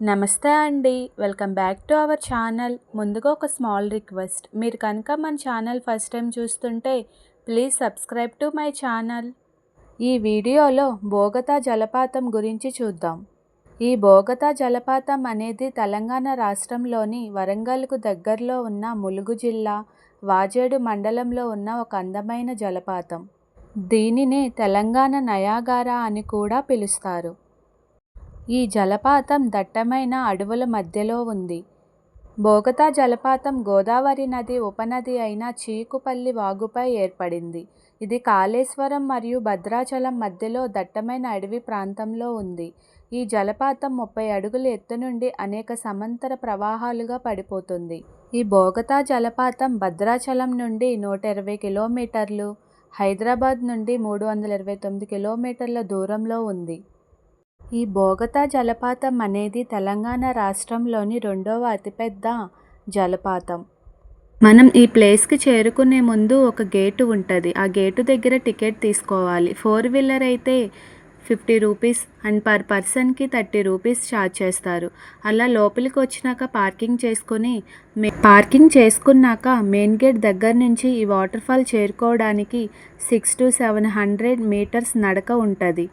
నమస్తే అండి. Welcome back to our channel. ముందుగా ఒక స్మాల్ రిక్వెస్ట్. మీరు కనుక మన ఛానల్ ఫస్ట్ టైం చూస్తుంటే please subscribe to my channel. ఈ వీడియోలో బోగతా జలపాతం గురించి చూద్దాం. ఈ బోగతా జలపాతం అనేది తెలంగాణ రాష్ట్రంలోని వరంగల్కు దగ్గరలో ఉన్న ములుగు జిల్లా వాజేడు మండలంలో ఉన్న ఒక అందమైన జలపాతం. దీనినే తెలంగాణ నయాగారా అని కూడా పిలుస్తారు. ఈ జలపాతం దట్టమైన అడవుల మధ్యలో ఉంది. బోగతా జలపాతం గోదావరి నది ఉపనది అయిన చీకుపల్లి వాగుపై ఏర్పడింది. ఇది కాళేశ్వరం మరియు భద్రాచలం మధ్యలో దట్టమైన అడవి ప్రాంతంలో ఉంది. ఈ జలపాతం ముప్పై అడుగుల ఎత్తు నుండి అనేక సమాంతర ప్రవాహాలుగా పడిపోతుంది. ఈ బోగతా జలపాతం భద్రాచలం నుండి నూట ఇరవై కిలోమీటర్లు హైదరాబాద్ నుండి మూడు వందల ఇరవై తొమ్మిది కిలోమీటర్ల దూరంలో ఉంది. ఈ బోగతా జలపాతం అనేది తెలంగాణ రాష్ట్రంలోని రెండవ అతిపెద్ద జలపాతం. మనం ఈ ప్లేస్కి చేరుకునే ముందు ఒక గేటు ఉంటుంది. ఆ గేటు దగ్గర టికెట్ తీసుకోవాలి. ఫోర్ వీలర్ అయితే ఫిఫ్టీ రూపీస్ అండ్ పర్ పర్సన్కి థర్టీ రూపీస్ ఛార్జ్ చేస్తారు. అలా లోపలికి వచ్చినాక పార్కింగ్ చేసుకుని పార్కింగ్ చేసుకున్నాక మెయిన్ గేట్ దగ్గర నుంచి ఈ వాటర్ ఫాల్ చేరుకోవడానికి six to seven hundred metres నడక ఉంటుంది.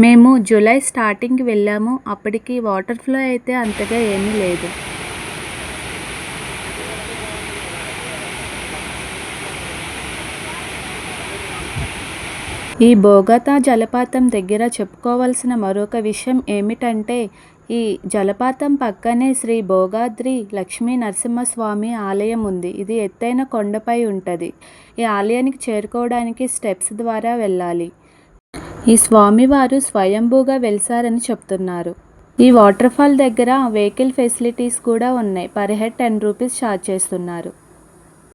మేము జూలై స్టార్టింగ్కి వెళ్ళాము. అప్పటికి వాటర్ ఫ్లో అయితే అంతగా ఏమీ లేదు. ఈ బోగతా జలపాతం దగ్గర చెప్పుకోవాల్సిన మరొక విషయం ఏమిటంటే ఈ జలపాతం పక్కనే శ్రీ భోగాద్రి లక్ష్మీ నరసింహస్వామి ఆలయం ఉంది. ఇది ఎత్తైన కొండపై ఉంటుంది. ఈ ఆలయానికి చేరుకోవడానికి స్టెప్స్ ద్వారా వెళ్ళాలి. ఈ స్వామివారు స్వయంభూగా వెలిసారని చెప్తున్నారు. ఈ వాటర్ ఫాల్ దగ్గర వెహికల్ ఫెసిలిటీస్ కూడా ఉన్నాయి. Per head ten rupees charge చేస్తున్నారు.